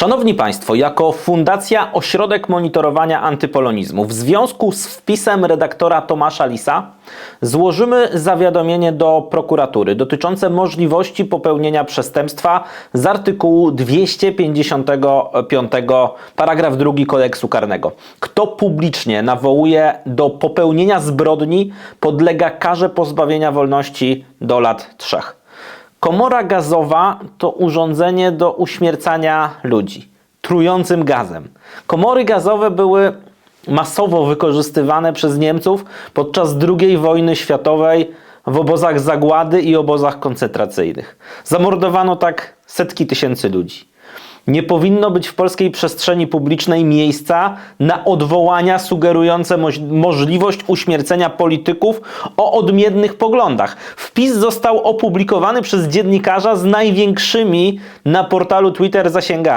Szanowni Państwo, jako Fundacja Ośrodek Monitorowania Antypolonizmu w związku z wpisem redaktora Tomasza Lisa złożymy zawiadomienie do prokuratury dotyczące możliwości popełnienia przestępstwa z artykułu 255 paragraf 2 kodeksu karnego. Kto publicznie nawołuje do popełnienia zbrodni podlega karze pozbawienia wolności do lat trzech. Komora gazowa to urządzenie do uśmiercania ludzi trującym gazem. Komory gazowe były masowo wykorzystywane przez Niemców podczas II wojny światowej w obozach zagłady i obozach koncentracyjnych. Zamordowano tak setki tysięcy ludzi. Nie powinno być w polskiej przestrzeni publicznej miejsca na odwołania sugerujące możliwość uśmiercenia polityków o odmiennych poglądach. Wpis został opublikowany przez dziennikarza z największymi na portalu Twitter zasięgami.